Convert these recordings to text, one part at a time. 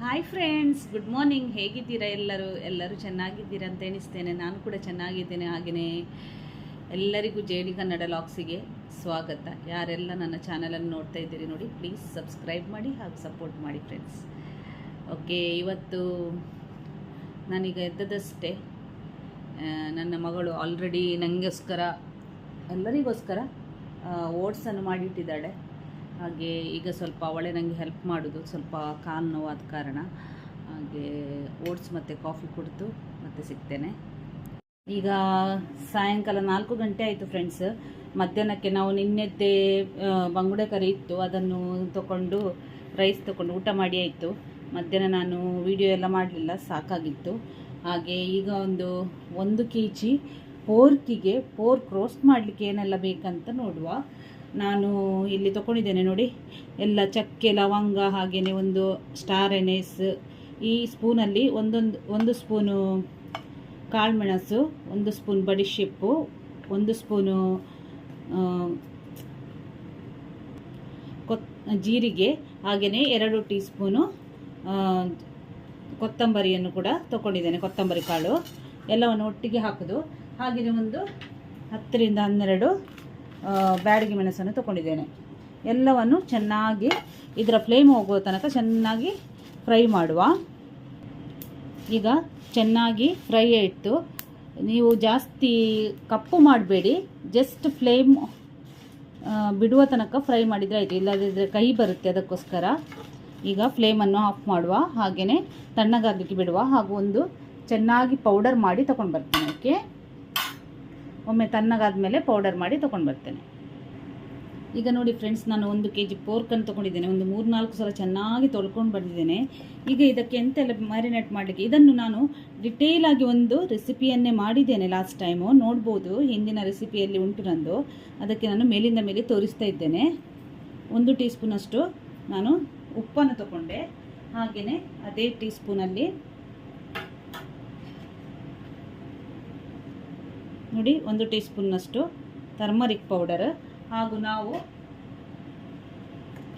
Hi friends good morning ಹೇಗಿದ್ದೀರಾ ಎಲ್ಲರೂ? ಎಲ್ಲರೂ ಚೆನ್ನಾಗಿದ್ದೀರಾ ಅಂತ ಎಣಿಸ್ತೇನೆ. ನಾನು ಕೂಡ ಚೆನ್ನಾಗಿದ್ದೇನೆ ಹಾಗೆಯೇ. ಎಲ್ಲರಿಗೂ ಜೆ ಡಿ ಕನ್ನಡ ಲಾಕ್ಸಿಗೆ ಸ್ವಾಗತ. ಯಾರೆಲ್ಲ ನನ್ನ ಚಾನಲನ್ನು ನೋಡ್ತಾ ಇದ್ದೀರಿ ನೋಡಿ ಪ್ಲೀಸ್ ಸಬ್ಸ್ಕ್ರೈಬ್ ಮಾಡಿ ಹಾಗೂ ಸಪೋರ್ಟ್ ಮಾಡಿ ಫ್ರೆಂಡ್ಸ್ ಓಕೆ ಇವತ್ತು ನಾನೀಗ ಎದ್ದದಷ್ಟೇ ನನ್ನ ಮಗಳು ಆಲ್ರೆಡಿ ನನಗೋಸ್ಕರ ಎಲ್ಲರಿಗೋಸ್ಕರ ಓಟ್ಸನ್ನು ಮಾಡಿಟ್ಟಿದ್ದಾಳೆ. ಹಾಗೆ ಈಗ ಸ್ವಲ್ಪ ಅವಳೆ ನನಗೆ ಹೆಲ್ಪ್ ಮಾಡೋದು ಸ್ವಲ್ಪ ಕಾಲು ನೋವಾದ ಕಾರಣ. ಹಾಗೆ ಓಟ್ಸ್ ಮತ್ತು ಕಾಫಿ ಕುಡಿದು ಮತ್ತೆ ಸಿಗ್ತೇನೆ. ಈಗ ಸಾಯಂಕಾಲ ನಾಲ್ಕು ಗಂಟೆ ಆಯಿತು ಫ್ರೆಂಡ್ಸ್ ಮಧ್ಯಾಹ್ನಕ್ಕೆ ನಾವು ನಿನ್ನೆದ್ದೇ ಬಂಗುಡೆ ಕರಿ ಇತ್ತು. ಅದನ್ನು ತಗೊಂಡು ರೈಸ್ ತಗೊಂಡು ಊಟ ಮಾಡಿ ಆಯಿತು. ಮಧ್ಯಾಹ್ನ ನಾನು ವಿಡಿಯೋ ಎಲ್ಲ ಮಾಡಲಿಲ್ಲ, ಸಾಕಾಗಿತ್ತು. ಹಾಗೆ ಈಗ ಒಂದು ಒಂದು ಕೆ ಜಿ ಪೋರ್ಕಿಗೆ ಪೋರ್ಕ್ ರೋಸ್ಟ್ ಮಾಡಲಿಕ್ಕೆ ಏನೆಲ್ಲ ಬೇಕಂತ ನೋಡುವ. ನಾನು ಇಲ್ಲಿ ತಗೊಂಡಿದ್ದೇನೆ ನೋಡಿ. ಎಲ್ಲ ಚಕ್ಕೆ, ಲವಂಗ ಹಾಗೆಯೇ ಒಂದು ಸ್ಟಾರ್ ಎನೆಸ್ ಈ ಸ್ಪೂನಲ್ಲಿ ಒಂದೊಂದು, ಒಂದು ಸ್ಪೂನು ಕಾಳುಮೆಣಸು ಒಂದು ಸ್ಪೂನ್ ಬಡಿಶಿಪ್ಪು ಒಂದು ಸ್ಪೂನು ಕೊತ್, ಜೀರಿಗೆ ಹಾಗೆಯೇ ಎರಡು ಟೀ ಸ್ಪೂನು ಕೊತ್ತಂಬರಿಯನ್ನು ಕೂಡ ತಗೊಂಡಿದ್ದೇನೆ ಕೊತ್ತಂಬರಿ ಕಾಳು. ಎಲ್ಲವನ್ನು ಒಟ್ಟಿಗೆ ಹಾಕೋದು. ಹಾಗೆಯೇ ಒಂದು ಹತ್ತರಿಂದ ಹನ್ನೆರಡು ಬ್ಯಾಡಗಿ ಮೆಣಸನ್ನು ತಗೊಂಡಿದ್ದೇನೆ ಎಲ್ಲವನ್ನು ಚೆನ್ನಾಗಿ ಇದರ ಫ್ಲೇಮ್ ಹೋಗುವ ತನಕ ಚೆನ್ನಾಗಿ ಫ್ರೈ ಮಾಡುವ. ಈಗ ಚೆನ್ನಾಗಿ ಫ್ರೈ ಇಟ್ಟು ನೀವು ಜಾಸ್ತಿ ಕಪ್ಪು ಮಾಡಬೇಡಿ. ಜಸ್ಟ್ ಫ್ಲೇಮ್ ಬಿಡುವ ತನಕ ಫ್ರೈ ಮಾಡಿದರೆ ಆಯಿತು. ಇಲ್ಲದಿದ್ದರೆ ಕೈ ಬರುತ್ತೆ ಅದಕ್ಕೋಸ್ಕರ. ಈಗ ಫ್ಲೇಮನ್ನು ಆಫ್ ಮಾಡುವ. ಹಾಗೆಯೇ ತಣ್ಣಗಾಗಲಿಕ್ಕೆ ಬಿಡುವ. ಹಾಗೂ ಒಂದು ಚೆನ್ನಾಗಿ ಪೌಡರ್ ಮಾಡಿ ತಗೊಂಡು ಬರ್ತೀನಿ. ಓಕೆ? ಒಮ್ಮೆ ತಣ್ಣಗಾದ ಮೇಲೆ ಪೌಡರ್ ಮಾಡಿ ತೊಗೊಂಡು ಬರ್ತೇನೆ. ಈಗ ನೋಡಿ ಫ್ರೆಂಡ್ಸ್ ನಾನು ಒಂದು ಕೆ ಜಿ ಪೋರ್ಕನ್ನು ತೊಗೊಂಡಿದ್ದೇನೆ. ಒಂದು ಮೂರು ನಾಲ್ಕು ಸಲ ಚೆನ್ನಾಗಿ ತೊಳ್ಕೊಂಡು ಬಂದಿದ್ದೇನೆ. ಈಗ ಇದಕ್ಕೆ ಎಂತೆಲ್ಲ ಮ್ಯಾರಿನೇಟ್ ಮಾಡಲಿಕ್ಕೆ? ಇದನ್ನು ನಾನು ಡಿಟೇಲಾಗಿ ಒಂದು ರೆಸಿಪಿಯನ್ನೇ ಮಾಡಿದ್ದೇನೆ ಲಾಸ್ಟ್ ಟೈಮು ನೋಡ್ಬೋದು, ಹಿಂದಿನ ರೆಸಿಪಿಯಲ್ಲಿ ಉಂಟು ನಂದು. ಅದಕ್ಕೆ ನಾನು ಮೇಲಿಂದ ಮೇಲೆ ತೋರಿಸ್ತಾ ಇದ್ದೇನೆ. ಒಂದು ಟೀ ಸ್ಪೂನಷ್ಟು ನಾನು ಉಪ್ಪನ್ನು ತಗೊಂಡೆ. ಹಾಗೆಯೇ ಅದೇ ಟೀ ಸ್ಪೂನಲ್ಲಿ ನೋಡಿ, ಒಂದು ಟೀ ಸ್ಪೂನ್ನಷ್ಟು ಟರ್ಮರಿಕ್ ಪೌಡರ್ ಹಾಗೂ ನಾವು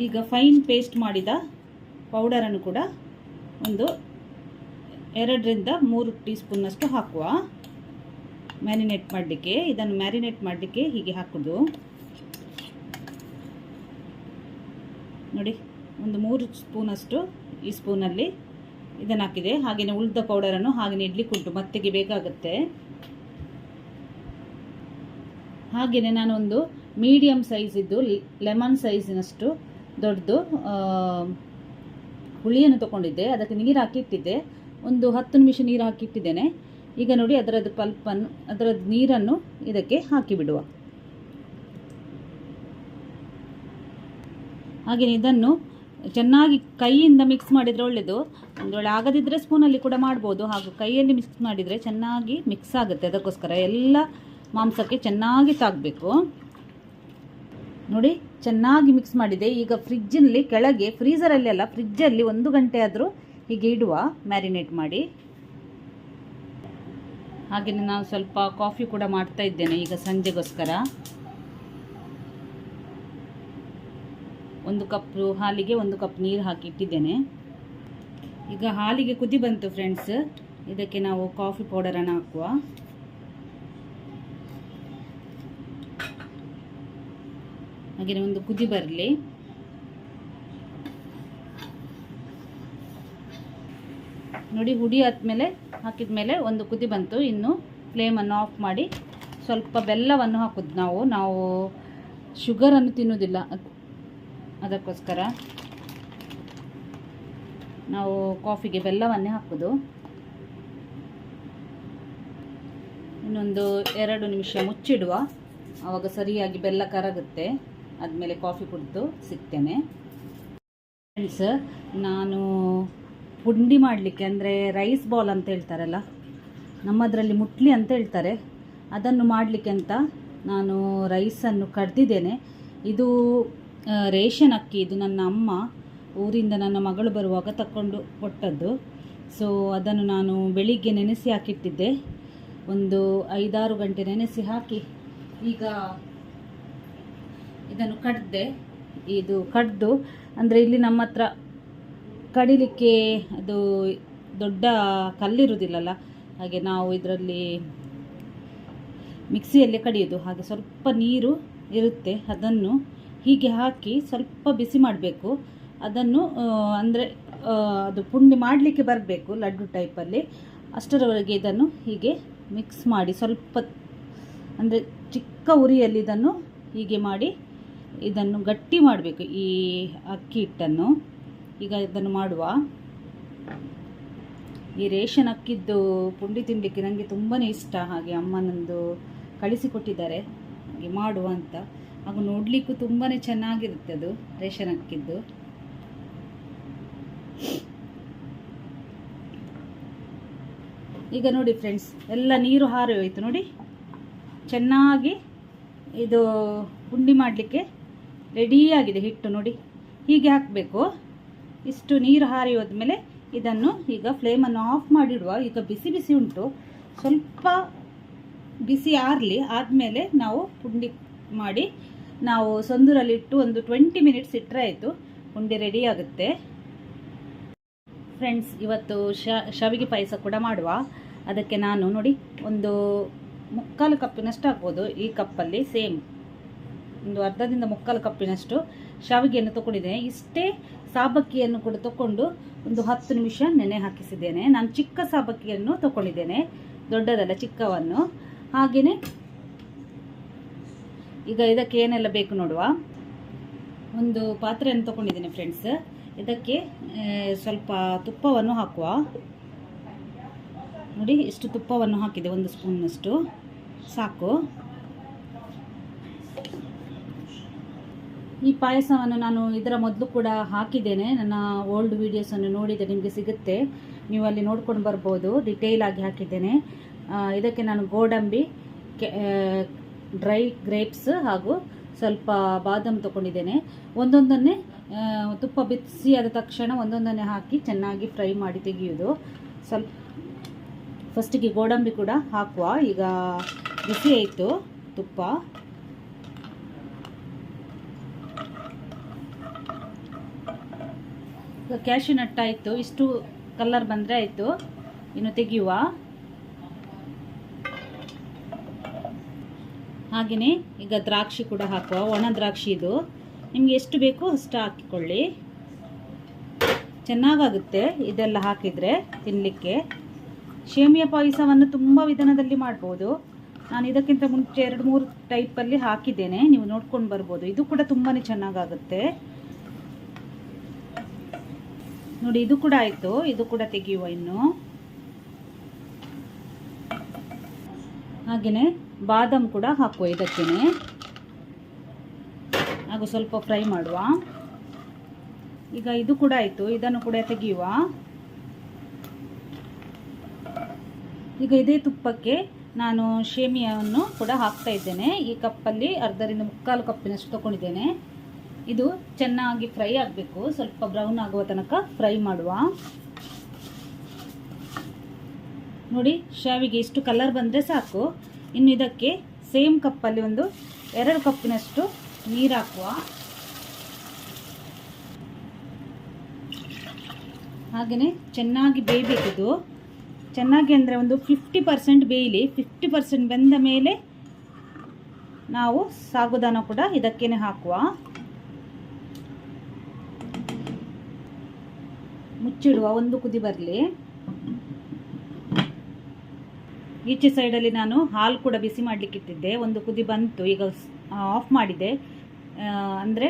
ಈಗ ಫೈನ್ ಪೇಸ್ಟ್ ಮಾಡಿದ ಪೌಡರನ್ನು ಕೂಡ ಒಂದು ಎರಡರಿಂದ ಮೂರು ಟೀ ಸ್ಪೂನ್ನಷ್ಟು ಹಾಕುವ. ಮ್ಯಾರಿನೇಟ್ ಮಾಡಲಿಕ್ಕೆ, ಇದನ್ನು ಮ್ಯಾರಿನೇಟ್ ಮಾಡಲಿಕ್ಕೆ ಹೀಗೆ ಹಾಕೋದು. ನೋಡಿ, ಒಂದು ಮೂರು ಸ್ಪೂನಷ್ಟು ಈ ಸ್ಪೂನಲ್ಲಿ ಇದನ್ನು ಹಾಕಿದೆ. ಹಾಗೆಯೇ ಉಳಿದ ಪೌಡರನ್ನು ಹಾಗೆಯೇ ಇಡ್ಲಿಕ್ಕೆ ಉಂಟು ಮತ್ತೆಗೆ ಬೇಕಾಗುತ್ತೆ. ಹಾಗೆಯೇ ನಾನೊಂದು ಮೀಡಿಯಮ್ ಸೈಜಿದ್ದು ಲೆಮನ್ ಸೈಜಿನಷ್ಟು ದೊಡ್ಡದು ಹುಳಿಯನ್ನು ತಗೊಂಡಿದ್ದೆ. ಅದಕ್ಕೆ ನೀರು ಹಾಕಿಟ್ಟಿದ್ದೆ. ಒಂದು ಹತ್ತು ನಿಮಿಷ ನೀರು ಹಾಕಿಟ್ಟಿದ್ದೇನೆ. ಈಗ ನೋಡಿ ಅದರದ್ದು ಪಲ್ಪನ್ನು, ಅದರದ್ದು ನೀರನ್ನು ಇದಕ್ಕೆ ಹಾಕಿಬಿಡುವ. ಹಾಗೆಯೇ ಇದನ್ನು ಚೆನ್ನಾಗಿ ಕೈಯಿಂದ ಮಿಕ್ಸ್ ಮಾಡಿದರೆ ಒಳ್ಳೆಯದು ಒಂದು ವೇಳೆ ಆಗದಿದ್ದರೆ ಸ್ಪೂನಲ್ಲಿ ಕೂಡ ಮಾಡ್ಬೋದು. ಹಾಗೂ ಕೈಯಲ್ಲಿ ಮಿಕ್ಸ್ ಮಾಡಿದರೆ ಚೆನ್ನಾಗಿ ಮಿಕ್ಸ್ ಆಗುತ್ತೆ. ಅದಕ್ಕೋಸ್ಕರ ಎಲ್ಲ ಮಾಂಸಕ್ಕೆ ಚೆನ್ನಾಗಿ ತಾಗಬೇಕು. ನೋಡಿ, ಚೆನ್ನಾಗಿ ಮಿಕ್ಸ್ ಮಾಡಿದೆ. ಈಗ ಫ್ರಿಜ್ಜಿನಲ್ಲಿ ಕೆಳಗೆ ಫ್ರೀಸರಲ್ಲಿ ಅಲ್ಲ ಫ್ರಿಜ್ಜಲ್ಲಿ ಒಂದು ಗಂಟೆ ಆದರೂ ಹೀಗೆ ಇಡುವ ಮ್ಯಾರಿನೇಟ್ ಮಾಡಿ. ಹಾಗೆಯೇ ನಾನು ಸ್ವಲ್ಪ ಕಾಫಿ ಕೂಡ ಮಾಡ್ತಾ ಇದ್ದೇನೆ ಈಗ ಸಂಜೆಗೋಸ್ಕರ. ಒಂದು ಕಪ್ ಹಾಲಿಗೆ ಒಂದು ಕಪ್ ನೀರು ಹಾಕಿ ಇಟ್ಟಿದ್ದೇನೆ. ಈಗ ಹಾಲಿಗೆ ಕುದಿ ಬಂತು ಫ್ರೆಂಡ್ಸ್ ಇದಕ್ಕೆ ನಾವು ಕಾಫಿ ಪೌಡರನ್ನು ಹಾಕುವ. ಹಾಗೆಯೇ ಒಂದು ಕುದಿ ಬರಲಿ. ನೋಡಿ ಹುಡಿ ಆದಮೇಲೆ ಹಾಕಿದ ಮೇಲೆ ಒಂದು ಕುದಿ ಬಂತು. ಇನ್ನು ಫ್ಲೇಮನ್ನು ಆಫ್ ಮಾಡಿ ಸ್ವಲ್ಪ ಬೆಲ್ಲವನ್ನು ಹಾಕೋದು ನಾವು. ನಾವು ಶುಗರನ್ನು ತಿನ್ನೋದಿಲ್ಲ. ಅದಕ್ಕೋಸ್ಕರ ನಾವು ಕಾಫಿಗೆ ಬೆಲ್ಲವನ್ನೇ ಹಾಕೋದು. ಇನ್ನೊಂದು ಎರಡು ನಿಮಿಷ ಮುಚ್ಚಿಡುವ. ಆವಾಗ ಸರಿಯಾಗಿ ಬೆಲ್ಲ ಕರಗುತ್ತೆ. ಆದಮೇಲೆ ಕಾಫಿ ಕುಡಿದು ಸಿಗ್ತೇನೆ. ಫ್ರೆಂಡ್ಸ್ ನಾನು ಪುಂಡಿ ಮಾಡಲಿಕ್ಕೆ ಅಂದರೆ ರೈಸ್ ಬಾಲ್ ಅಂತ ಹೇಳ್ತಾರಲ್ಲ, ನಮ್ಮದರಲ್ಲಿ ಮುಟ್ಲಿ ಅಂತ ಹೇಳ್ತಾರೆ. ಅದನ್ನು ಮಾಡಲಿಕ್ಕೆ ಅಂತ ನಾನು ರೈಸನ್ನು ಕಡ್ದಿದ್ದೇನೆ. ಇದು ರೇಷನ್ ಅಕ್ಕಿ, ಇದು ನನ್ನ ಅಮ್ಮ ಊರಿಂದ ನನ್ನ ಮಗಳು ಬರುವಾಗ ತಕ್ಕೊಂಡು ಕೊಟ್ಟದ್ದು. ಸೊ ಅದನ್ನು ನಾನು ಬೆಳಿಗ್ಗೆ ನೆನೆಸಿ ಹಾಕಿಟ್ಟಿದ್ದೆ. ಒಂದು ಐದಾರು ಗಂಟೆ ನೆನೆಸಿ ಹಾಕಿ ಈಗ ಇದನ್ನು ಕಡ್ದೆ, ಇದು ಕಡ್ದು, ಅಂದರೆ ಇಲ್ಲಿ ನಮ್ಮ ಹತ್ರ ಕಡಿಲಿಕ್ಕೆ ಅದು ದೊಡ್ಡ ಕಲ್ಲಿರುವುದಿಲ್ಲಲ್ಲ ಹಾಗೆ ನಾವು ಇದರಲ್ಲಿ ಮಿಕ್ಸಿಯಲ್ಲಿ ಕಡಿಯೋದು, ಹಾಗೆ ಸ್ವಲ್ಪ ನೀರು ಇರುತ್ತೆ ಅದನ್ನು ಹೀಗೆ ಹಾಕಿ ಸ್ವಲ್ಪ ಬಿಸಿ ಮಾಡಬೇಕು. ಅದನ್ನು ಅಂದರೆ ಅದು ಪುಂಡಿ ಮಾಡಲಿಕ್ಕೆ ಬರಬೇಕು ಲಡ್ಡು ಟೈಪಲ್ಲಿ. ಅಷ್ಟರವರೆಗೆ ಇದನ್ನು ಹೀಗೆ ಮಿಕ್ಸ್ ಮಾಡಿ ಸ್ವಲ್ಪ, ಅಂದರೆ ಚಿಕ್ಕ ಉರಿಯಲ್ಲಿ ಇದನ್ನು ಹೀಗೆ ಮಾಡಿ ಇದನ್ನು ಗಟ್ಟಿ ಮಾಡಬೇಕು, ಈ ಅಕ್ಕಿ ಹಿಟ್ಟನ್ನು. ಈಗ ಇದನ್ನು ಮಾಡುವ. ಈ ರೇಷನ್ ಅಕ್ಕಿದ್ದು ಪುಂಡಿ ತಿನ್ನಲಿಕ್ಕೆ ನನಗೆ ತುಂಬಾ ಇಷ್ಟ. ಹಾಗೆ ಅಮ್ಮನೊಂದು ಕಳಿಸಿಕೊಟ್ಟಿದ್ದಾರೆ ಹಾಗೆ ಮಾಡುವ ಅಂತ. ಹಾಗೂ ನೋಡಲಿಕ್ಕೂ ತುಂಬಾ ಚೆನ್ನಾಗಿರುತ್ತೆ ಅದು, ರೇಷನ್ ಅಕ್ಕಿದ್ದು. ಈಗ ನೋಡಿ ಫ್ರೆಂಡ್ಸ್, ಎಲ್ಲ ನೀರು ಹಾರಿ ನೋಡಿ. ಚೆನ್ನಾಗಿ ಇದು ಪುಂಡಿ ಮಾಡಲಿಕ್ಕೆ ರೆಡಿಯಾಗಿದೆ ಹಿಟ್ಟು ನೋಡಿ. ಹೀಗೆ ಹಾಕಬೇಕು. ಇಷ್ಟು ನೀರು ಹಾರಿ ಹೋದ್ಮೇಲೆ ಇದನ್ನು ಈಗ ಫ್ಲೇಮನ್ನು ಆಫ್ ಮಾಡಿಡುವ. ಈಗ ಬಿಸಿ ಬಿಸಿ ಉಂಟು. ಸ್ವಲ್ಪ ಬಿಸಿ ಆರಲಿ ಆದಮೇಲೆ ನಾವು ಪುಂಡಿ ಮಾಡಿ, ನಾವು ಸಂದೂರಲ್ಲಿಟ್ಟು ಒಂದು ಟ್ವೆಂಟಿ ಮಿನಿಟ್ಸ್ ಇಟ್ಟರೆ ಆಯಿತು. ಪುಂಡಿ ರೆಡಿ ಆಗುತ್ತೆ. ಫ್ರೆಂಡ್ಸ್ ಇವತ್ತು ಶಾವಿಗೆ ಪಾಯಸ ಕೂಡ ಮಾಡುವ. ಅದಕ್ಕೆ ನಾನು ನೋಡಿ ಒಂದು ಮುಕ್ಕಾಲು ಕಪ್ಪಿನಷ್ಟು ಹಾಕ್ಬೋದು. ಈ ಕಪ್ಪಲ್ಲಿ ಸೇಮ್ ಒಂದು ಅರ್ಧದಿಂದ ಮುಕ್ಕಾಲು ಕಪ್ಪಿನಷ್ಟು ಶಾವಿಗೆಯನ್ನು ತಗೊಂಡಿದ್ದೇನೆ. ಇಷ್ಟೇ ಸಾಬಕ್ಕಿಯನ್ನು ಕೂಡ ತಗೊಂಡು ಒಂದು ಹತ್ತು ನಿಮಿಷ ನೆನೆ ಹಾಕಿಸಿದ್ದೇನೆ. ನಾನು ಚಿಕ್ಕ ಸಾಬಕ್ಕಿಯನ್ನು ತಗೊಂಡಿದ್ದೇನೆ, ದೊಡ್ಡದಲ್ಲ, ಚಿಕ್ಕವನ್ನು. ಹಾಗೆಯೇ ಈಗ ಇದಕ್ಕೆ ಏನೆಲ್ಲ ಬೇಕು ನೋಡುವ. ಒಂದು ಪಾತ್ರೆಯನ್ನು ತಗೊಂಡಿದ್ದೇನೆ ಫ್ರೆಂಡ್ಸ್ ಇದಕ್ಕೆ ಸ್ವಲ್ಪ ತುಪ್ಪವನ್ನು ಹಾಕುವ. ನೋಡಿ ಇಷ್ಟು ತುಪ್ಪವನ್ನು ಹಾಕಿದೆ, ಒಂದು ಸ್ಪೂನ್ನಷ್ಟು ಸಾಕು. ಈ ಪಾಯಸವನ್ನು ನಾನು ಇದರ ಮೊದಲು ಕೂಡ ಹಾಕಿದ್ದೇನೆ. ನನ್ನ ಓಲ್ಡ್ ವೀಡಿಯೋಸನ್ನು ನೋಡಿದರೆ ನಿಮಗೆ ಸಿಗುತ್ತೆ. ನೀವು ಅಲ್ಲಿ ನೋಡ್ಕೊಂಡು ಬರ್ಬೋದು. ಡಿಟೇಲ್ ಆಗಿ ಹಾಕಿದ್ದೇನೆ. ಇದಕ್ಕೆ ನಾನು ಗೋಡಂಬಿ ಡ್ರೈ ಗ್ರೇಪ್ಸ್ ಹಾಗೂ ಸ್ವಲ್ಪ ಬಾದಾಮ್ ತೊಗೊಂಡಿದ್ದೇನೆ. ಒಂದೊಂದನ್ನೇ ತುಪ್ಪ ಬಿಸಿ ಆದ ತಕ್ಷಣ ಒಂದೊಂದನ್ನೇ ಹಾಕಿ ಚೆನ್ನಾಗಿ ಫ್ರೈ ಮಾಡಿ ತೆಗೆಯೋದು ಸ್ವಲ್ಪ ಫಸ್ಟಿಗೆ ಗೋಡಂಬಿ ಕೂಡ ಹಾಕುವ. ಈಗ ಬಿಸಿ ಆಯಿತು ತುಪ್ಪ. ಈಗ ಕ್ಯಾಶ್ಯೂ ನಟ್ ಇಷ್ಟು ಕಲರ್ ಬಂದರೆ ಆಯಿತು. ಇನ್ನು ತೆಗೆಯುವ. ಹಾಗೆಯೇ ಈಗ ದ್ರಾಕ್ಷಿ ಕೂಡ ಹಾಕುವ. ಒಣ ದ್ರಾಕ್ಷಿ ಇದು. ನಿಮಗೆ ಎಷ್ಟು ಬೇಕೋ ಅಷ್ಟು ಹಾಕಿಕೊಳ್ಳಿ. ಚೆನ್ನಾಗಾಗುತ್ತೆ ಇದೆಲ್ಲ ಹಾಕಿದರೆ ತಿನ್ನಲಿಕ್ಕೆ ಶೇಮಿಯ ಪಾಯಸವನ್ನು ತುಂಬ ವಿಧಾನದಲ್ಲಿ ಮಾಡ್ಬೋದು. ನಾನು ಇದಕ್ಕಿಂತ ಮುಂಚೆ ಎರಡು ಮೂರು ಟೈಪಲ್ಲಿ ಹಾಕಿದ್ದೇನೆ. ನೀವು ನೋಡ್ಕೊಂಡು ಬರ್ಬೋದು. ಇದು ಕೂಡ ತುಂಬಾ ಚೆನ್ನಾಗಾಗುತ್ತೆ. ನೋಡಿ, ಇದು ಕೂಡ ಆಯಿತು. ಇದು ಕೂಡ ತೆಗೆಯುವ ಇನ್ನು. ಹಾಗೆಯೇ ಬಾದಾಮ್ ಕೂಡ ಹಾಕುವ ಇದಕ್ಕೇನೆ. ಹಾಗೂ ಸ್ವಲ್ಪ ಫ್ರೈ ಮಾಡುವ. ಈಗ ಇದು ಕೂಡ ಆಯಿತು. ಇದನ್ನು ಕೂಡ ತೆಗೆಯುವ. ಈಗ ಇದೇ ತುಪ್ಪಕ್ಕೆ ನಾನು ಶೇಮಿಯನ್ನು ಕೂಡ ಹಾಕ್ತಾ ಇದ್ದೇನೆ. ಈ ಕಪ್ಪಲ್ಲಿ ಅರ್ಧರಿಂದ ಮುಕ್ಕಾಲು ಕಪ್ಪಿನಷ್ಟು ತಗೊಂಡಿದ್ದೇನೆ. ಇದು ಚೆನ್ನಾಗಿ ಫ್ರೈ ಆಗಬೇಕು. ಸ್ವಲ್ಪ ಬ್ರೌನ್ ಆಗುವ ತನಕ ಫ್ರೈ ಮಾಡುವ. ನೋಡಿ, ಶಾವಿಗೆ ಇಷ್ಟು ಕಲರ್ ಬಂದರೆ ಸಾಕು. ಇನ್ನು ಇದಕ್ಕೆ ಸೇಮ್ ಕಪ್ಪಲ್ಲಿ ಒಂದು ಎರಡು ಕಪ್ಪಿನಷ್ಟು ನೀರು ಹಾಕುವ. ಹಾಗೆಯೇ ಚೆನ್ನಾಗಿ ಬೇಯಬೇಕಿದು ಚೆನ್ನಾಗಿ ಅಂದರೆ ಒಂದು ಫಿಫ್ಟಿ ಪರ್ಸೆಂಟ್ ಬೇಯಲಿ. ಫಿಫ್ಟಿ ಪರ್ಸೆಂಟ್ ಬೆಂದ ಮೇಲೆ ನಾವು ಸಾಗುದಾನ ಕೂಡ ಇದಕ್ಕೇ ಹಾಕುವ. ಮುಚ್ಚಿಡುವ ಒಂದು ಕುದಿ ಬರಲಿ. ಈಚೆ ಸೈಡಲ್ಲಿ ನಾನು ಹಾಲು ಕೂಡ ಬಿಸಿ ಮಾಡಲಿಕ್ಕಿಟ್ಟಿದ್ದೆ. ಒಂದು ಕುದಿ ಬಂತು, ಈಗ ಆಫ್ ಮಾಡಿದೆ. ಅಂದರೆ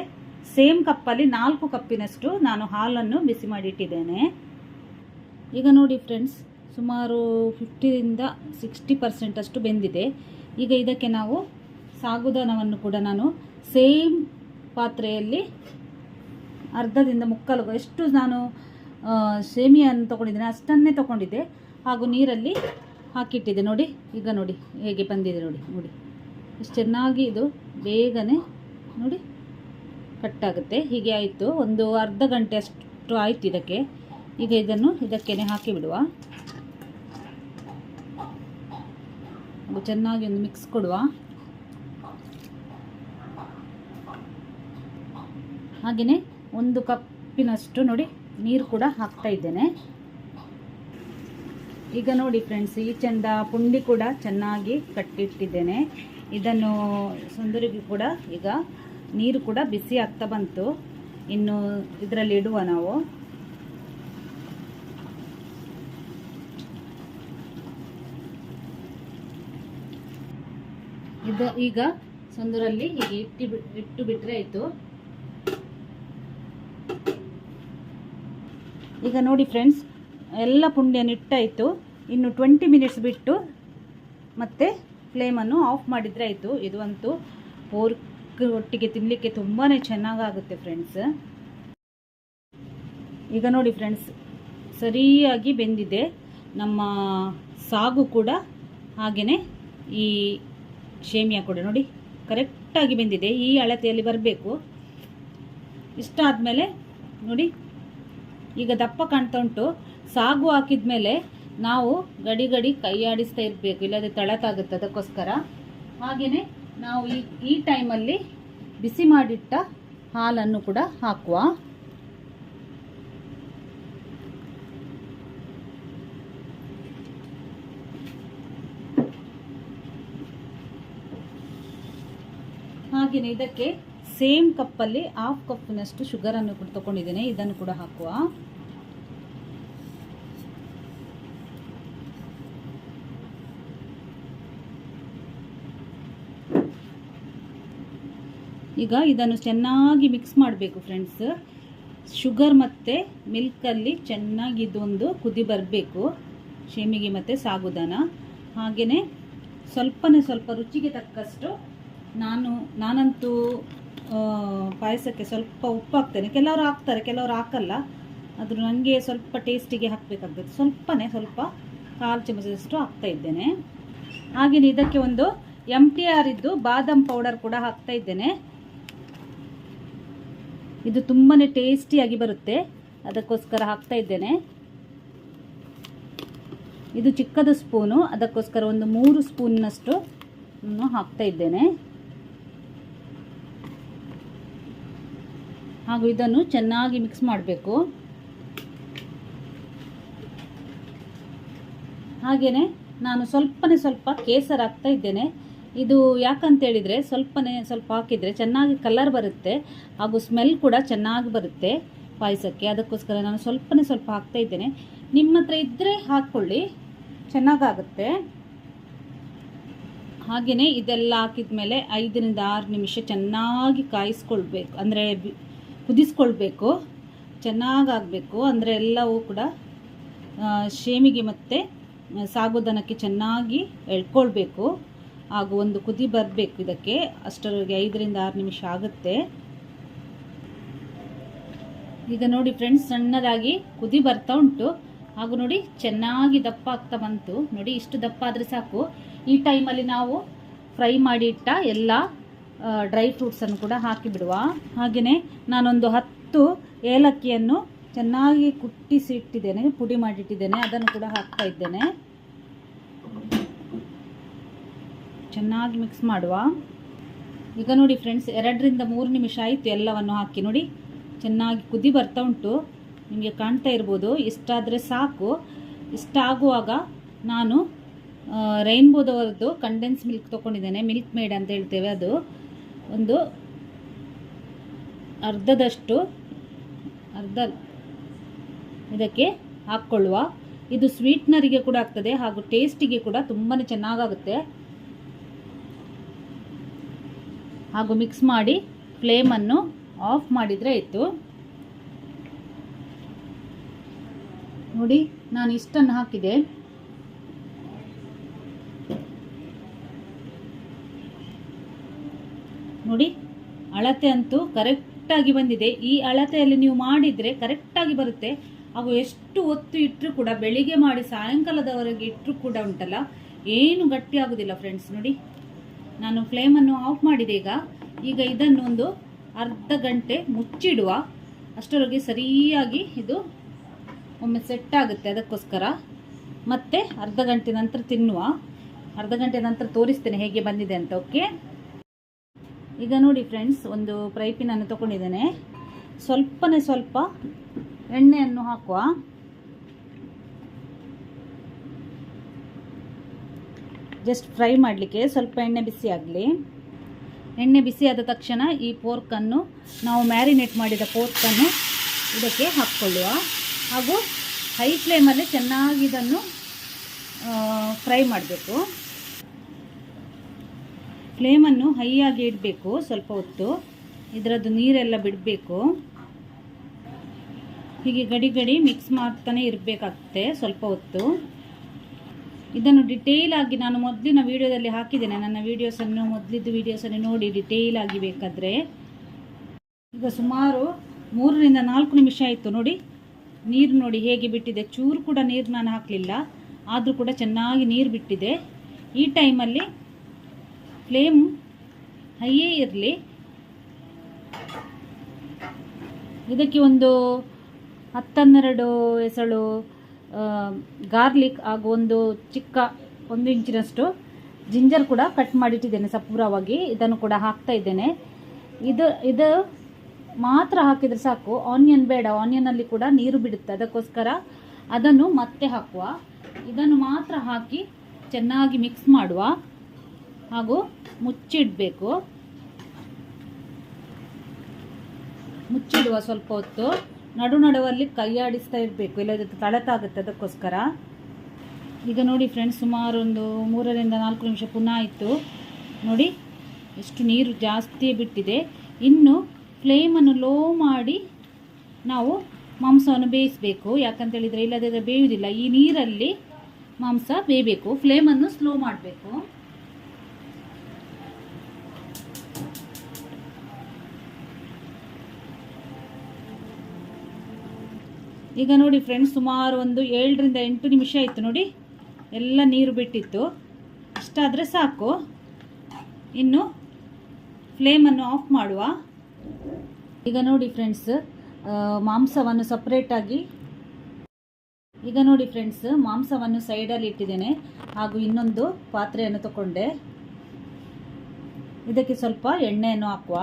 ಸೇಮ್ ಕಪ್ಪಲ್ಲಿ ನಾಲ್ಕು ಕಪ್ಪಿನಷ್ಟು ನಾನು ಹಾಲನ್ನು ಬಿಸಿ ಮಾಡಿ ಇಟ್ಟಿದ್ದೇನೆ ಈಗ ನೋಡಿ ಫ್ರೆಂಡ್ಸ್ ಸುಮಾರು ಫಿಫ್ಟಿಯಿಂದ ಸಿಕ್ಸ್ಟಿ ಪರ್ಸೆಂಟಷ್ಟು ಬೆಂದಿದೆ. ಈಗ ಇದಕ್ಕೆ ನಾವು ಸಾಗುದಾನವನ್ನು ಕೂಡ ನಾನು ಸೇಮ್ ಪಾತ್ರೆಯಲ್ಲಿ ಅರ್ಧದಿಂದ ಮುಕ್ಕಾಲು, ಎಷ್ಟು ನಾನು ಸೇಮಿಯನ್ನು ತೊಗೊಂಡಿದ್ದೇನೆ, ಅಷ್ಟನ್ನೇ ತೊಗೊಂಡಿದ್ದೆ. ಹಾಗೂ ನೀರಲ್ಲಿ ಹಾಕಿಟ್ಟಿದ್ದೆ. ನೋಡಿ, ಈಗ ನೋಡಿ, ಹೇಗೆ ಬಂದಿದೆ ನೋಡಿ ನೋಡಿ. ಎಷ್ಟು ಚೆನ್ನಾಗಿ ಇದು ಬೇಗನೆ ನೋಡಿ ಕಟ್ಟಾಗುತ್ತೆ. ಹೀಗೆ ಆಯಿತು. ಒಂದು ಅರ್ಧ ಗಂಟೆ ಅಷ್ಟು ಆಯಿತು ಇದಕ್ಕೆ. ಈಗ ಇದನ್ನು ಇದಕ್ಕೇನೆ ಹಾಕಿ ಬಿಡುವ. ಹಾಗೂ ಚೆನ್ನಾಗಿ ಒಂದು ಮಿಕ್ಸ್ ಕೊಡುವ. ಹಾಗೆಯೇ ಒಂದು ಕಪ್ಪಿನಷ್ಟು ನೋಡಿ ನೀರು ಕೂಡ ಹಾಕ್ತಾ ಇದ್ದೇನೆ. ಈಗ ನೋಡಿ ಫ್ರೆಂಡ್ಸ್ ಈ ಚೆಂದ ಪುಂಡಿ ಕೂಡ ಚೆನ್ನಾಗಿ ಕಟ್ಟಿಟ್ಟಿದ್ದೇನೆ. ಇದನ್ನು ಸುಂದರಿಗೂ ಕೂಡ ಈಗ ನೀರು ಕೂಡ ಬಿಸಿ ಆಗ್ತಾ ಬಂತು. ಇನ್ನು ಇದರಲ್ಲಿ ಇಡುವ ನಾವು. ಇದು ಈಗ ಸುಂದರಲ್ಲಿ ಹೀಗೆ ಇಟ್ಟು ಇಟ್ಟು ಬಿಟ್ಟರೆ ಆಯ್ತು. ಈಗ ನೋಡಿ ಫ್ರೆಂಡ್ಸ್ ಎಲ್ಲ ಪುಂಡಿಯ ನಿಟ್ಟಾಯಿತು. ಇನ್ನು ಟ್ವೆಂಟಿ ಮಿನಿಟ್ಸ್ ಬಿಟ್ಟು ಮತ್ತೆ ಫ್ಲೇಮನ್ನು ಆಫ್ ಮಾಡಿದರೆ ಆಯಿತು. ಇದು ಅಂತೂ ಪೋರ್ಕ್ ಒಟ್ಟಿಗೆ ತಿನ್ನಲಿಕ್ಕೆ ತುಂಬಾ ಚೆನ್ನಾಗಾಗುತ್ತೆ ಫ್ರೆಂಡ್ಸ್ ಈಗ ನೋಡಿ ಫ್ರೆಂಡ್ಸ್ ಸರಿಯಾಗಿ ಬೆಂದಿದೆ. ನಮ್ಮ ಸಾಗು ಕೂಡ ಹಾಗೆಯೇ ಈ ಶೇಮಿಯಾ ಕೂಡ ನೋಡಿ ಕರೆಕ್ಟಾಗಿ ಬೆಂದಿದೆ. ಈ ಅಳತೆಯಲ್ಲಿ ಬರಬೇಕು. ಇಷ್ಟ ಆದಮೇಲೆ ನೋಡಿ ಈಗ ದಪ್ಪ ಕಾಣ್ತಾ ಉಂಟು ಸಾಗು ಹಾಕಿದ ಮೇಲೆ ನಾವು ಗಡಿ ಗಡಿ ಕೈ ಆಡಿಸ್ತಾ ಇರಬೇಕು ಇಲ್ಲದೆ ತಳಕಾಗುತ್ತೆ ಅದಕ್ಕೋಸ್ಕರ. ಹಾಗೆಯೇ ನಾವು ಈ ಈ ಟೈಮಲ್ಲಿ ಬಿಸಿ ಮಾಡಿಟ್ಟ ಹಾಲನ್ನು ಕೂಡ ಹಾಕುವ. ಹಾಗೆಯೇ ಇದಕ್ಕೆ ಸೇಮ್ ಕಪ್ಪಲ್ಲಿ ಹಾಫ್ ಕಪ್ನಷ್ಟು ಶುಗರನ್ನು ಕೂಡ ತಗೊಂಡಿದ್ದೇನೆ. ಇದನ್ನು ಕೂಡ ಹಾಕುವ. ಈಗ ಇದನ್ನು ಚೆನ್ನಾಗಿ ಮಿಕ್ಸ್ ಮಾಡಬೇಕು ಫ್ರೆಂಡ್ಸ್ ಶುಗರ್ ಮತ್ತು ಮಿಲ್ಕಲ್ಲಿ ಚೆನ್ನಾಗಿ ಇದೊಂದು ಕುದಿ ಬರಬೇಕು. ಶೇಮಿಗೆ ಮತ್ತು ಸಾಗುದಾನ. ಹಾಗೆಯೇ ಸ್ವಲ್ಪನೇ ಸ್ವಲ್ಪ ರುಚಿಗೆ ತಕ್ಕಷ್ಟು ನಾನು, ನಾನಂತೂ ಪಾಯಸಕ್ಕೆ ಸ್ವಲ್ಪ ಉಪ್ಪು ಹಾಕ್ತೇನೆ ಕೆಲವರು ಹಾಕ್ತಾರೆ, ಕೆಲವರು ಹಾಕಲ್ಲ. ಆದರೂ ನನಗೆ ಸ್ವಲ್ಪ ಟೇಸ್ಟಿಗೆ ಹಾಕಬೇಕಾಗ್ತದೆ ಸ್ವಲ್ಪನೇ ಸ್ವಲ್ಪ ಕಾಲು ಚಮಚದಷ್ಟು ಹಾಕ್ತಾ ಇದ್ದೇನೆ. ಹಾಗೆಯೇ ಇದಕ್ಕೆ ಒಂದು ಎಂ ಟಿ ಆರ್ ಇದ್ದು ಬಾದಾಮ್ ಪೌಡರ್ ಕೂಡ ಹಾಕ್ತಾ ಇದ್ದೇನೆ. ಇದು ತುಂಬಾ ಟೇಸ್ಟಿಯಾಗಿ ಬರುತ್ತೆ. ಅದಕ್ಕೋಸ್ಕರ ಹಾಕ್ತಾ ಇದ್ದೇನೆ. ಇದು ಚಿಕ್ಕದ ಸ್ಪೂನು ಅದಕ್ಕೋಸ್ಕರ ಒಂದು ಮೂರು ಸ್ಪೂನ್ನಷ್ಟು ನಾನು ಹಾಕ್ತಾ ಇದ್ದೇನೆ. ಹಾಗೂ ಇದನ್ನು ಚೆನ್ನಾಗಿ ಮಿಕ್ಸ್ ಮಾಡಬೇಕು. ಹಾಗೆಯೇ ನಾನು ಸ್ವಲ್ಪನೇ ಸ್ವಲ್ಪ ಕೇಸರ್ ಹಾಕ್ತಾ ಇದ್ದೇನೆ. ಇದು ಯಾಕಂತೇಳಿದರೆ ಸ್ವಲ್ಪನೇ ಸ್ವಲ್ಪ ಹಾಕಿದರೆ ಚೆನ್ನಾಗಿ ಕಲರ್ ಬರುತ್ತೆ ಹಾಗೂ ಸ್ಮೆಲ್ ಕೂಡ ಚೆನ್ನಾಗಿ ಬರುತ್ತೆ ಪಾಯಸಕ್ಕೆ. ಅದಕ್ಕೋಸ್ಕರ ನಾನು ಸ್ವಲ್ಪನೇ ಸ್ವಲ್ಪ ಹಾಕ್ತಾ ಇದ್ದೇನೆ. ನಿಮ್ಮ ಹತ್ರ ಇದ್ದರೆ ಹಾಕ್ಕೊಳ್ಳಿ. ಚೆನ್ನಾಗಾಗುತ್ತೆ. ಹಾಗೆಯೇ ಇದೆಲ್ಲ ಹಾಕಿದ ಮೇಲೆ ಐದರಿಂದ ಆರು ನಿಮಿಷ ಚೆನ್ನಾಗಿ ಕಾಯಿಸ್ಕೊಳ್ಬೇಕು. ಅಂದರೆ ಕುದಿಸ್ಕೊಳ್ಬೇಕು. ಚೆನ್ನಾಗಾಗಬೇಕು. ಅಂದರೆ ಎಲ್ಲವೂ ಕೂಡ ಶೇಮಿಗೆ ಮತ್ತು ಸಾಗುದನಕ್ಕೆ ಚೆನ್ನಾಗಿ ಎಳ್ಕೊಳ್ಬೇಕು. ಹಾಗೂ ಒಂದು ಕುದಿ ಬರಬೇಕು ಇದಕ್ಕೆ. ಅಷ್ಟರವರೆಗೆ ಐದರಿಂದ ಆರು ನಿಮಿಷ ಆಗುತ್ತೆ. ಈಗ ನೋಡಿ ಫ್ರೆಂಡ್ಸ್, ಸಣ್ಣದಾಗಿ ಕುದಿ ಬರ್ತಾ ಉಂಟು. ಹಾಗೂ ನೋಡಿ, ಚೆನ್ನಾಗಿ ದಪ್ಪ ಆಗ್ತಾ ಬಂತು. ನೋಡಿ, ಇಷ್ಟು ದಪ್ಪ ಆದರೆ ಸಾಕು. ಈ ಟೈಮಲ್ಲಿ ನಾವು ಫ್ರೈ ಮಾಡಿ ಇಟ್ಟ ಎಲ್ಲ ಡ್ರೈ ಫ್ರೂಟ್ಸನ್ನು ಕೂಡ ಹಾಕಿ ಬಿಡುವ ಹಾಗೆಯೇ ನಾನೊಂದು ಹತ್ತು ಏಲಕ್ಕಿಯನ್ನು ಚೆನ್ನಾಗಿ ಕುಟ್ಟಿಸಿ ಇಟ್ಟಿದ್ದೇನೆ ಪುಡಿ ಮಾಡಿಟ್ಟಿದ್ದೇನೆ, ಅದನ್ನು ಕೂಡ ಹಾಕ್ತಾ ಇದ್ದೇನೆ. ಚೆನ್ನಾಗಿ ಮಿಕ್ಸ್ ಮಾಡುವ. ಈಗ ನೋಡಿ ಫ್ರೆಂಡ್ಸ್ ಎರಡರಿಂದ ಮೂರು ನಿಮಿಷ ಆಯಿತು ಎಲ್ಲವನ್ನು ಹಾಕಿ ನೋಡಿ. ಚೆನ್ನಾಗಿ ಕುದಿ ಬರ್ತಾ ಉಂಟು. ನಿಮಗೆ ಕಾಣ್ತಾ ಇರ್ಬೋದು ಇಷ್ಟಾದರೆ ಸಾಕು. ಇಷ್ಟ ಆಗುವಾಗ ನಾನು ರೈನ್ಬೋದವರದ್ದು ಕಂಡೆನ್ಸ್ ಮಿಲ್ಕ್ ತೊಗೊಂಡಿದ್ದೇನೆ ಮಿಲ್ಕ್ ಮೇಡ್ ಅಂತ ಹೇಳ್ತೇವೆ ಅದು. ಒಂದು ಅರ್ಧದಷ್ಟು, ಅರ್ಧ ಇದಕ್ಕೆ ಹಾಕ್ಕೊಳ್ಳುವ. ಇದು ಸ್ವೀಟ್ನರಿಗೆ ಕೂಡ ಆಗ್ತದೆ ಹಾಗೂ ಟೇಸ್ಟಿಗೆ ಕೂಡ ತುಂಬಾ ಚೆನ್ನಾಗಾಗುತ್ತೆ. ಹಾಗೂ ಮಿಕ್ಸ್ ಮಾಡಿ ಫ್ಲೇಮನ್ನು ಆಫ್ ಮಾಡಿದರೆ ಇತ್ತು ನೋಡಿ, ನಾನು ಇಷ್ಟನ್ನು ಹಾಕಿದೆ. ನೋಡಿ, ಅಳತೆ ಅಂತೂ ಕರೆಕ್ಟಾಗಿ ಬಂದಿದೆ. ಈ ಅಳತೆಯಲ್ಲಿ ನೀವು ಮಾಡಿದರೆ ಕರೆಕ್ಟಾಗಿ ಬರುತ್ತೆ. ಹಾಗೂ ಎಷ್ಟು ಹೊತ್ತು ಇಟ್ಟರೂ ಕೂಡ, ಬೆಳಿಗ್ಗೆ ಮಾಡಿ ಸಾಯಂಕಾಲದವರೆಗೆ ಇಟ್ಟರೂ ಕೂಡ ಉಂಟಲ್ಲ, ಏನು ಗಟ್ಟಿ ಆಗೋದಿಲ್ಲ ಫ್ರೆಂಡ್ಸ್ ನೋಡಿ. ನಾನು ಫ್ಲೇಮನ್ನು ಆಫ್ ಮಾಡಿದೆ ಈಗ. ಈಗ ಇದನ್ನು ಒಂದು ಅರ್ಧ ಗಂಟೆ ಮುಚ್ಚಿಡುವ. ಅಷ್ಟರೊಳಗೆ ಸರಿಯಾಗಿ ಇದು ಒಮ್ಮೆ ಸೆಟ್ ಆಗುತ್ತೆ ಅದಕ್ಕೋಸ್ಕರ. ಮತ್ತೆ ಅರ್ಧ ಗಂಟೆ ನಂತರ ತಿನ್ನುವ. ಅರ್ಧ ಗಂಟೆ ನಂತರ ತೋರಿಸ್ತೇನೆ ಹೇಗೆ ಬಂದಿದೆ ಅಂತ ಓಕೆ ಈಗ ನೋಡಿ ಫ್ರೆಂಡ್ಸ್ ಒಂದು ಪ್ರೈಪಿನನ್ನು ತಗೊಂಡಿದ್ದೇನೆ. ಸ್ವಲ್ಪನೇ ಸ್ವಲ್ಪ ಎಣ್ಣೆಯನ್ನು ಹಾಕುವ. ಜಸ್ಟ್ ಫ್ರೈ ಮಾಡಲಿಕ್ಕೆ ಸ್ವಲ್ಪ ಎಣ್ಣೆ ಬಿಸಿ ಆಗಲಿ. ಎಣ್ಣೆ ಬಿಸಿ ಆದ ತಕ್ಷಣ ಈ ಪೋರ್ಕನ್ನು ನಾವು ಮ್ಯಾರಿನೇಟ್ ಮಾಡಿದ ಪೋರ್ಕನ್ನು ಇದಕ್ಕೆ ಹಾಕ್ಕೊಳ್ಳುವ. ಹಾಗೂ ಹೈ ಫ್ಲೇಮಲ್ಲಿ ಚೆನ್ನಾಗಿ ಇದನ್ನು ಫ್ರೈ ಮಾಡಬೇಕು. ಫ್ಲೇಮನ್ನು ಹೈಯಾಗಿ ಇಡಬೇಕು, ಸ್ವಲ್ಪ ಹೊತ್ತು. ಇದರದ್ದು ನೀರೆಲ್ಲ ಬಿಡಬೇಕು. ಹೀಗೆ ಗಡಿ ಗಡಿ ಮಿಕ್ಸ್ ಮಾಡ್ತಾನೆ ಇರಬೇಕಾಗ್ತದೆ ಸ್ವಲ್ಪ ಹೊತ್ತು. ಇದನ್ನು ಡಿಟೇಲ್ ಆಗಿ ನಾನು ಮೊದಲಿನ ವೀಡಿಯೋದಲ್ಲಿ ಹಾಕಿದ್ದೇನೆ. ನನ್ನ ವೀಡಿಯೋಸನ್ನು ಮೊದಲಿದ್ದು ವೀಡಿಯೋಸನ್ನು ನೋಡಿ ಡಿಟೇಲ್ ಆಗಿ ಬೇಕಾದರೆ. ಈಗ ಸುಮಾರು ಮೂರರಿಂದ ನಾಲ್ಕು ನಿಮಿಷ ಆಯಿತು ನೋಡಿ. ನೀರು ನೋಡಿ ಹೇಗೆ ಬಿಟ್ಟಿದೆ. ಚೂರು ಕೂಡ ನೀರು ನಾನು ಹಾಕಲಿಲ್ಲ. ಆದರೂ ಕೂಡ ಚೆನ್ನಾಗಿ ನೀರು ಬಿಟ್ಟಿದೆ. ಈ ಟೈಮಲ್ಲಿ ಫ್ಲೇಮ್ ಹೈಯೇ ಇರಲಿ. ಇದಕ್ಕೆ ಒಂದು ಹತ್ತನ್ನೆರಡು ಎಸಳು ಗಾರ್ಲಿಕ್ ಹಾಗೂ ಒಂದು ಚಿಕ್ಕ ಒಂದು ಇಂಚಿನಷ್ಟು ಜಿಂಜರ್ ಕೂಡ ಕಟ್ ಮಾಡಿಟ್ಟಿದ್ದೇನೆ ಸಪೂರವಾಗಿ. ಇದನ್ನು ಕೂಡ ಹಾಕ್ತಾ ಇದ್ದೇನೆ. ಇದು ಇದು ಮಾತ್ರ ಹಾಕಿದರೆ ಸಾಕು. ಆನಿಯನ್ ಬೇಡ. ಆನಿಯನಲ್ಲಿ ಕೂಡ ನೀರು ಬಿಡುತ್ತೆ. ಅದಕ್ಕೋಸ್ಕರ ಅದನ್ನು ಮತ್ತೆ ಹಾಕುವ. ಇದನ್ನು ಮಾತ್ರ ಹಾಕಿ ಚೆನ್ನಾಗಿ ಮಿಕ್ಸ್ ಮಾಡುವ. ಹಾಗೂ ಮುಚ್ಚಿಡಬೇಕು. ಮುಚ್ಚಿಡುವ ಸ್ವಲ್ಪ ಹೊತ್ತು ನಡು ನಡುವಲ್ಲಿ ಕೈಯಾಡಿಸ್ತಾ ಇರಬೇಕು. ಇಲ್ಲದಿದ್ದರೆ ತಳತಾಗುತ್ತೆ ಅದಕ್ಕೋಸ್ಕರ. ಈಗ ನೋಡಿ ಫ್ರೆಂಡ್ಸ್ ಸುಮಾರು ಒಂದು ಮೂರರಿಂದ ನಾಲ್ಕು ನಿಮಿಷ ಪುನಃ ಆಯಿತು. ನೋಡಿ, ಎಷ್ಟು ನೀರು ಜಾಸ್ತಿ ಬಿಟ್ಟಿದೆ. ಇನ್ನು ಫ್ಲೇಮನ್ನು ಲೋ ಮಾಡಿ ನಾವು ಮಾಂಸವನ್ನು ಬೇಯಿಸಬೇಕು. ಯಾಕಂತೇಳಿದರೆ ಇಲ್ಲದಿದ್ದರೆ ಬೇಯುವುದಿಲ್ಲ. ಈ ನೀರಲ್ಲಿ ಮಾಂಸ ಬೇಯಬೇಕು. ಫ್ಲೇಮನ್ನು ಸ್ಲೋ ಮಾಡಬೇಕು. ಈಗ ನೋಡಿ ಫ್ರೆಂಡ್ಸ್ ಸುಮಾರು ಒಂದು ಏಳರಿಂದ ಎಂಟು ನಿಮಿಷ ಆಯಿತು ನೋಡಿ. ಎಲ್ಲ ನೀರು ಬಿಟ್ಟಿತ್ತು. ಇಷ್ಟಾದರೆ ಸಾಕು. ಇನ್ನು ಫ್ಲೇಮನ್ನು ಆಫ್ ಮಾಡುವ. ಈಗ ನೋಡಿ ಫ್ರೆಂಡ್ಸ್ ಮಾಂಸವನ್ನು ಸಪ್ರೇಟಾಗಿ ಈಗ ನೋಡಿ ಫ್ರೆಂಡ್ಸ್ ಮಾಂಸವನ್ನು ಸೈಡಲ್ಲಿ ಇಟ್ಟಿದ್ದೇನೆ. ಹಾಗೂ ಇನ್ನೊಂದು ಪಾತ್ರೆಯನ್ನು ತಗೊಂಡೆ ಇದಕ್ಕೆ ಸ್ವಲ್ಪ ಎಣ್ಣೆಯನ್ನು ಹಾಕುವ.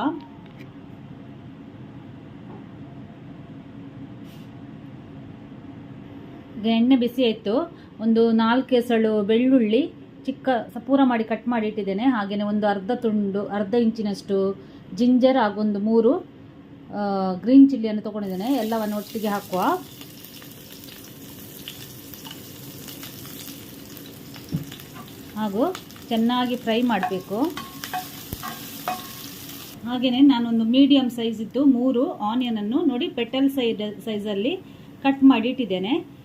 ಎಣ್ಣೆ ಬಿಸಿ ಆಯಿತು. ಒಂದು ನಾಲ್ಕು ಎಸಳು ಬೆಳ್ಳುಳ್ಳಿ ಚಿಕ್ಕ ಸಪೂರ ಮಾಡಿ ಕಟ್ ಮಾಡಿ ಇಟ್ಟಿದ್ದೇನೆ. ಹಾಗೆಯೇ ಒಂದು ಅರ್ಧ ತುಂಡು, ಅರ್ಧ ಇಂಚಿನಷ್ಟು ಜಿಂಜರ್ ಹಾಗೊಂದು ಮೂರು ಗ್ರೀನ್ ಚಿಲ್ಲಿಯನ್ನು ತೊಗೊಂಡಿದ್ದೇನೆ. ಎಲ್ಲವನ್ನು ಒಟ್ಟಿಗೆ ಹಾಕುವ. ಹಾಗೂ ಚೆನ್ನಾಗಿ ಫ್ರೈ ಮಾಡಬೇಕು. ಹಾಗೆಯೇ ನಾನೊಂದು ಮೀಡಿಯಮ್ ಸೈಜಿದ್ದು ಮೂರು ಆನಿಯನನ್ನು ನೋಡಿ, ಪೆಟಲ್ ಸೈಡ್, ಸೈಜಲ್ಲಿ ಕಟ್ ಮಾಡಿ ಇಟ್ಟಿದ್ದೇನೆ.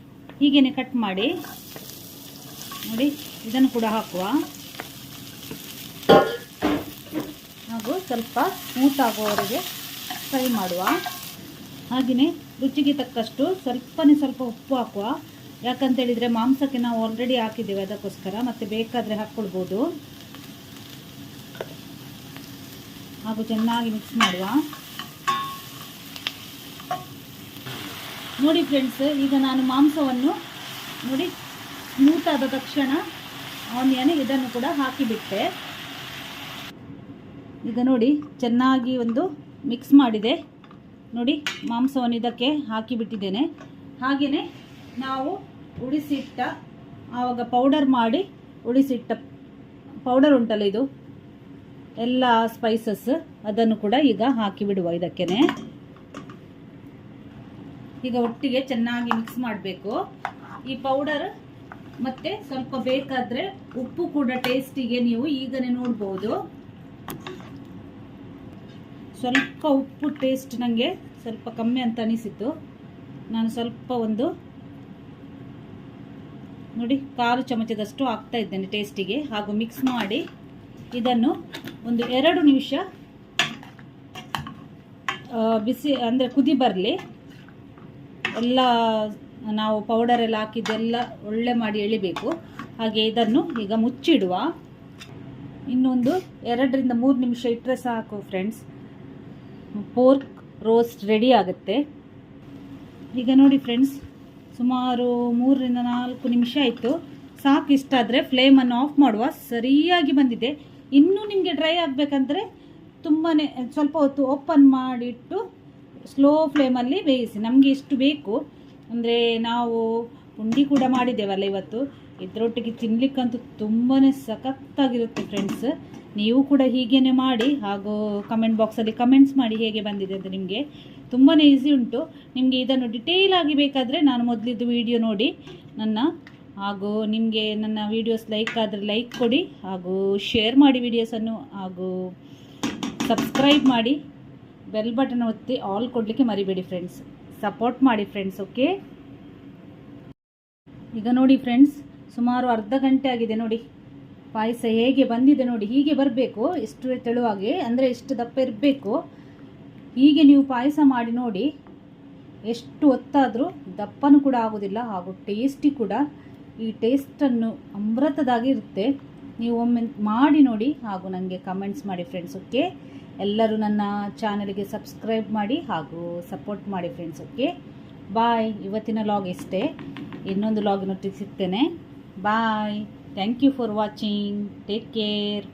ಹೀಗೇನೆ ಕಟ್ ಮಾಡಿ. ನೋಡಿ, ಇದನ್ನು ಕೂಡ ಹಾಕುವ. ಹಾಗೂ ಸ್ವಲ್ಪ ಸ್ಮೂತ್ ಆಗುವವರೆಗೆ ಫ್ರೈ ಮಾಡುವ. ಹಾಗೆಯೇ ರುಚಿಗೆ ತಕ್ಕಷ್ಟು ಸ್ವಲ್ಪನೇ ಸ್ವಲ್ಪ ಉಪ್ಪು ಹಾಕುವ. ಯಾಕಂತೇಳಿದರೆ ಮಾಂಸಕ್ಕೆ ನಾವು ಆಲ್ರೆಡಿ ಹಾಕಿದ್ದೇವೆ ಅದಕ್ಕೋಸ್ಕರ, ಮತ್ತು ಬೇಕಾದರೆ ಹಾಕ್ಕೊಳ್ಬೋದು. ಹಾಗೂ ಚೆನ್ನಾಗಿ ಮಿಕ್ಸ್ ಮಾಡುವ. ನೋಡಿ ಫ್ರೆಂಡ್ಸ್ ಈಗ ನಾನು ಮಾಂಸವನ್ನು ನೋಡಿ ಸ್ಮೂತ್ ಆದ ತಕ್ಷಣ ಆನಿಯನ್ ಇದನ್ನು ಕೂಡ ಹಾಕಿಬಿಟ್ಟೆ. ಈಗ ನೋಡಿ, ಚೆನ್ನಾಗಿ ಒಂದು ಮಿಕ್ಸ್ ಮಾಡಿದೆ. ನೋಡಿ, ಮಾಂಸವನ್ನು ಇದಕ್ಕೆ ಹಾಕಿಬಿಟ್ಟಿದ್ದೇನೆ. ಹಾಗೆಯೇ ನಾವು ಉಳಿಸಿಟ್ಟ, ಆವಾಗ ಪೌಡರ್ ಮಾಡಿ ಉಳಿಸಿಟ್ಟ ಪೌಡರ್ ಉಂಟಲ್ಲ ಇದು? ಎಲ್ಲ ಸ್ಪೈಸಸ್ ಅದನ್ನು ಕೂಡ ಈಗ ಹಾಕಿಬಿಡುವ ಇದಕ್ಕೇನೆ. ಈಗ ಒಟ್ಟಿಗೆ ಚೆನ್ನಾಗಿ ಮಿಕ್ಸ್ ಮಾಡಬೇಕು. ಈ ಪೌಡರ್ ಮತ್ತೆ ಸ್ವಲ್ಪ ಬೇಕಾದರೆ ಉಪ್ಪು ಕೂಡ ಟೇಸ್ಟಿಗೆ ನೀವು ಈಗನೇ ನೋಡ್ಬೋದು. ಸ್ವಲ್ಪ ಉಪ್ಪು ಟೇಸ್ಟ್ ನನಗೆ ಸ್ವಲ್ಪ ಕಮ್ಮಿ ಅಂತ ಅನಿಸಿತು ನಾನು ಸ್ವಲ್ಪ ಒಂದು ನೋಡಿ ಕಾಲು ಚಮಚದಷ್ಟು ಹಾಕ್ತಾ ಇದ್ದೇನೆ ಟೇಸ್ಟಿಗೆ ಹಾಗೂ ಮಿಕ್ಸ್ ಮಾಡಿ. ಇದನ್ನು ಒಂದು ಎರಡು ನಿಮಿಷ ಬಿಸಿ ಅಂದರೆ ಕುದಿ ಬರಲಿ. ಎಲ್ಲ ನಾವು ಪೌಡರ್ ಎಲ್ಲ ಹಾಕಿದ್ದೆಲ್ಲ ಒಳ್ಳೆ ಮಾಡಿ ಎಳಿಬೇಕು. ಹಾಗೆ ಇದನ್ನು ಈಗ ಮುಚ್ಚಿಡುವ. ಇನ್ನೊಂದು ಎರಡರಿಂದ ಮೂರು ನಿಮಿಷ ಇಟ್ಟರೆ ಸಾಕು ಫ್ರೆಂಡ್ಸ್ ಪೋರ್ಕ್ ರೋಸ್ಟ್ ರೆಡಿ ಆಗುತ್ತೆ. ಈಗ ನೋಡಿ ಫ್ರೆಂಡ್ಸ್ ಸುಮಾರು ಮೂರರಿಂದ ನಾಲ್ಕು ನಿಮಿಷ ಆಯಿತು. ಸಾಕು ಇಷ್ಟ ಆದರೆ ಫ್ಲೇಮನ್ನು ಆಫ್ ಮಾಡುವ. ಸರಿಯಾಗಿ ಬಂದಿದೆ. ಇನ್ನೂ ನಿಮಗೆ ಡ್ರೈ ಆಗಬೇಕಂದ್ರೆ ತುಂಬಾ ಸ್ವಲ್ಪ ಹೊತ್ತು ಓಪನ್ ಮಾಡಿಟ್ಟು ಸ್ಲೋ ಫ್ಲೇಮಲ್ಲಿ ಬೇಯಿಸಿ, ನಮಗೆ ಇಷ್ಟು ಬೇಕು, ಅಂದರೆ ನಾವು ಪುಂಡಿ ಕೂಡ ಮಾಡಿದ್ದೇವಲ್ಲ ಇವತ್ತು. ಇದರೊಟ್ಟಿಗೆ ತಿನ್ನಲಿಕ್ಕಂತೂ ತುಂಬಾ ಸಖತ್ತಾಗಿರುತ್ತೆ ಫ್ರೆಂಡ್ಸ್ ನೀವು ಕೂಡ ಹೀಗೇನೆ ಮಾಡಿ, ಹಾಗೂ ಕಮೆಂಟ್ ಬಾಕ್ಸಲ್ಲಿ ಕಮೆಂಟ್ಸ್ ಮಾಡಿ ಹೇಗೆ ಬಂದಿದೆ ಅಂತ ನಿಮಗೆ. ತುಂಬಾ ಈಸಿ ಉಂಟು. ನಿಮಗೆ ಇದನ್ನು ಡಿಟೇಲ್ ಆಗಿ ಬೇಕಾದರೆ ನಾನು ಮೊದಲಿದ್ದು ವಿಡಿಯೋ ನೋಡಿ, ನನ್ನ, ಹಾಗೂ ನಿಮಗೆ ನನ್ನ ವೀಡಿಯೋಸ್ ಲೈಕ್ ಆದರೆ ಲೈಕ್ ಕೊಡಿ, ಹಾಗೂ ಶೇರ್ ಮಾಡಿ ವಿಡಿಯೋಸನ್ನು ಹಾಗೂ ಸಬ್ಸ್ಕ್ರೈಬ್ ಮಾಡಿ. ಬೆಲ್ ಬಟನ್ ಒತ್ತಿ ಆಲ್ ಕೊಡಲಿಕ್ಕೆ ಮರಿಬೇಡಿ ಫ್ರೆಂಡ್ಸ್ ಸಪೋರ್ಟ್ ಮಾಡಿ ಫ್ರೆಂಡ್ಸ್ ಓಕೆ ಈಗ ನೋಡಿ ಫ್ರೆಂಡ್ಸ್ ಸುಮಾರು ಅರ್ಧ ಗಂಟೆ ಆಗಿದೆ ನೋಡಿ. ಪಾಯಸ ಹೇಗೆ ಬಂದಿದೆ ನೋಡಿ, ಹೀಗೆ ಬರಬೇಕು ಎಷ್ಟು ತೆಳುವಾಗಿ, ಅಂದರೆ ಎಷ್ಟು ದಪ್ಪ ಇರಬೇಕು. ಹೀಗೆ ನೀವು ಪಾಯಸ ಮಾಡಿ ನೋಡಿ, ಎಷ್ಟು ಹೊತ್ತಾದರೂ ದಪ್ಪನೂ ಕೂಡ ಆಗೋದಿಲ್ಲ, ಹಾಗೂ ಟೇಸ್ಟಿ ಕೂಡ ಈ ಟೇಸ್ಟನ್ನು ಅಮೃತದಾಗಿ ಇರುತ್ತೆ. ನೀವು ಒಮ್ಮೆ ಮಾಡಿ ನೋಡಿ, ಹಾಗೂ ನನಗೆ ಕಮೆಂಟ್ಸ್ ಮಾಡಿ ಫ್ರೆಂಡ್ಸ್ ಓಕೆ ಎಲ್ಲರೂ ನನ್ನ ಚಾನಲ್ಗೆ ಸಬ್ಸ್ಕ್ರೈಬ್ ಮಾಡಿ ಹಾಗೂ ಸಪೋರ್ಟ್ ಮಾಡಿ ಫ್ರೆಂಡ್ಸ್ ಓಕೆ ಬಾಯ್ ಇವತ್ತಿನ ಲಾಗ್ ಇಷ್ಟೇ. ಇನ್ನೊಂದು ಲಾಗಿನೊಟ್ಟಿಗೆ ಸಿಗ್ತೇನೆ. Bye thank you for watching take care